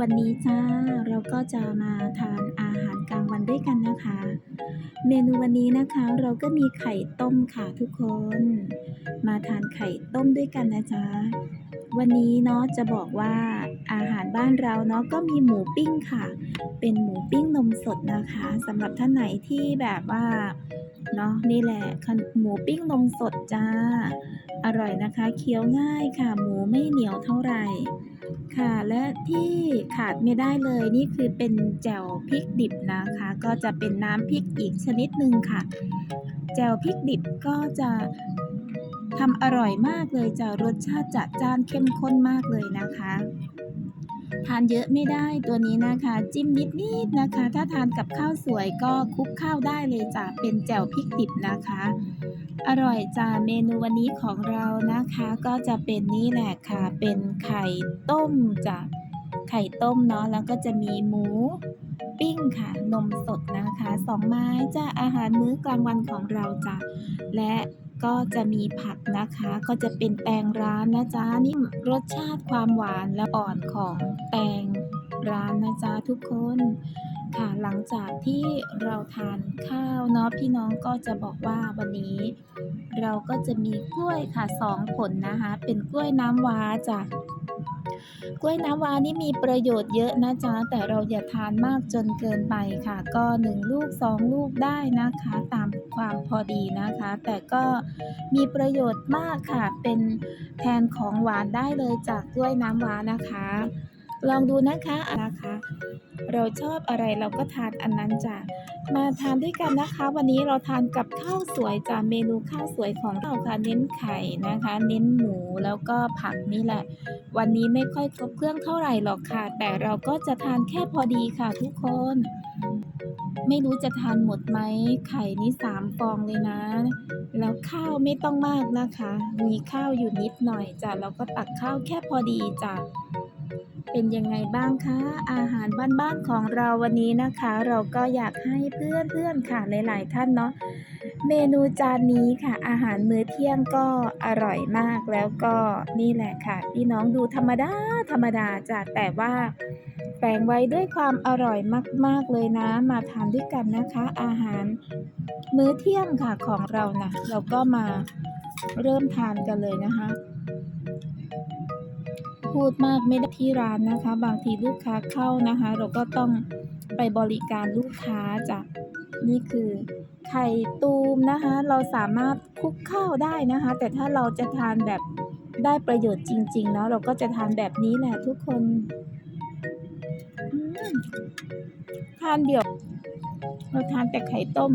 วันนี้จ้าเราก็จะมาทานอาหารกลางวันด้วยกันนะคะ เมนูวันนี้นะคะเราก็มีไข่ต้มค่ะทุกคน มาทานไข่ต้มด้วยกันนะจ๊ะวันนี้เนาะจะบอกว่าอาหารบ้านเราเนาะก็มีหมูปิ้งค่ะ เป็นหมูปิ้งนมสดนะคะสำหรับท่านไหนที่แบบว่า เนาะนี่แหละหมูปิ้งนมสดจ้า อร่อยนะคะ เคี้ยวง่ายค่ะ หมูไม่เหนียวเท่าไหร่ค่ะ และที่ขาดไม่ได้เลยนี่คือเป็นแจ่วพริกดิบนะคะ ก็จะเป็นน้ำพริกอีกชนิดหนึ่งค่ะ แจ่วพริกดิบก็จะทำอร่อยมากเลยจะรสชาติจัดจ้านเข้มข้นมากเลยนะคะ ทานเยอะไม่ได้ตัวนี้นะคะ จิ้มนิดๆนะคะ ถ้าทานกับข้าวสวยก็คลุกข้าวได้เลยจ้ะเป็นแจ่วพริกดิบนะคะ อร่อยจ้าเมนูวันนี้ของเรานะคะ ก็จะเป็นนี่แหละค่ะ เป็นไข่ต้มจ้ะไข่ต้มเนาะแล้วก็จะมีหมูปิ้งค่ะ นมสดนะคะสองไม้จ้าอาหารมื้อกลางวันของเราจ้ะและ ก็จะมีผักนะคะ ก็จะเป็นแตงร้านนะจ๊ะนี่รสชาติความหวานและอ่อนของแตงร้านนะจ๊ะทุกคนค่ะหลังจากที่เราทานข้าวเนาะพี่น้องก็จะบอกว่าวันนี้ เราก็จะมีกล้วยค่ะสองผลนะคะ เป็นกล้วยน้ำว้าจ้ะก กล้วยน้ำว้านี่มีประโยชน์เยอะนะจ๊ะ แต่เราอย่าทานมากจนเกินไปค่ะ ก็หนึ่งลูกสองลูกได้นะคะ ตามความพอดีนะคะ แต่ก็มีประโยชน์มากค่ะ เป็นแทนของหวานได้เลยจากกล้วยน้ำว้านะคะ ลองดูนะคะนะคะ เราชอบอะไรเราก็ทานอันนั้นจ้ะมาทานด้วยกันนะคะ วันนี้เราทานกับข้าวสวยจ้ะเมนูข้าวสวยของเราค่ะเน้นไข่นะคะ เน้นหมูแล้วก็ผักนี่แหละ วันนี้ไม่ค่อยครบเครื่องเท่าไหร่หรอกค่ะ แต่เราก็จะทานแค่พอดีค่ะทุกคน ไม่รู้จะทานหมดไหมไข่นี่สามฟองเลยนะ แล้วข้าวไม่ต้องมากนะคะ มีข้าวอยู่นิดหน่อยจ้ะเราก็ตักข้าวแค่พอดีจ้ะ เป็นยังไงบ้างคะ อาหารบ้านๆของเราวันนี้นะคะ เราก็อยากให้เพื่อนๆค่ะหลายๆท่านเนาะเมนูจานนี้ค่ะ อาหารมื้อเที่ยงก็อร่อยมากแล้วก็นี่แหละค่ะพี่น้องดูธรรมดาธรรมดาจ้ะแต่ว่าแฝงไว้ด้วยความอร่อยมาก ๆเลยนะ มาทานด้วยกันนะคะ อาหารมื้อเที่ยงค่ะของเรานะเราก็มาเริ่มทานกันเลยนะคะ พูดมากไม่ได้ที่ร้านนะคะ บางทีลูกค้าเข้านะคะ เราก็ต้องไปบริการลูกค้าจ้ะนี่คือไข่ตูมนะคะ เราสามารถคลุกข้าวได้นะคะ แต่ถ้าเราจะทานแบบได้ประโยชน์จริงๆเนาะเราก็จะทานแบบนี้แหละทุกคนทานเดี่ยว เราทานแต่ไข่ต้ม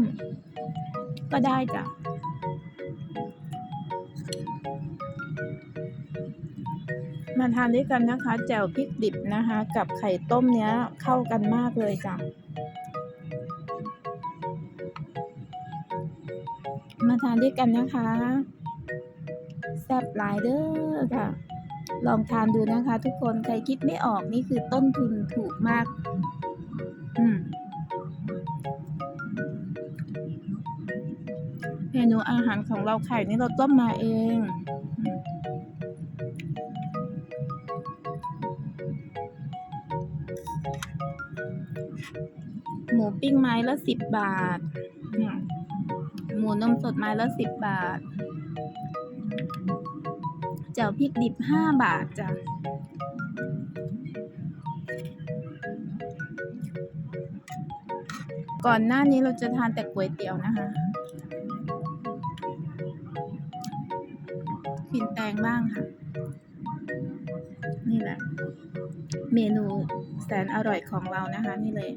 ก็ได้จ้ะ มาทานด้วยกันนะคะแจ่วพริกดิบนะคะ กับไข่ต้มเนี้ยเข้ากันมากเลยจ้ะมาทานด้วยกันนะคะแซ่บหลายเด้อค่ะ ลองทานดูนะคะ ทุกคนใครคิดไม่ออกนี่คือต้นทุนถูกมาก อืมเมนูอาหารของเราไข่นี่เราต้มมาเอง ปิ้งไม้ละสิบบาท หมูนมสดไม้ละสิบบาทแจ่วพริกดิบห้าบาทจ้ะก่อนหน้านี้เราจะทานแต่ก๋วยเตี๋ยวนะคะกินแตงบ้างค่ะ นี่แหละ เมนู แสนอร่อยของเรานะคะนี่เลย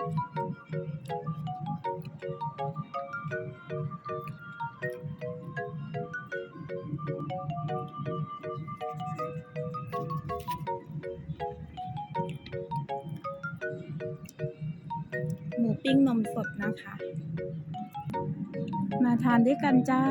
อ ปิ้งนมสดนะคะ มาทานด้วยกันจ้า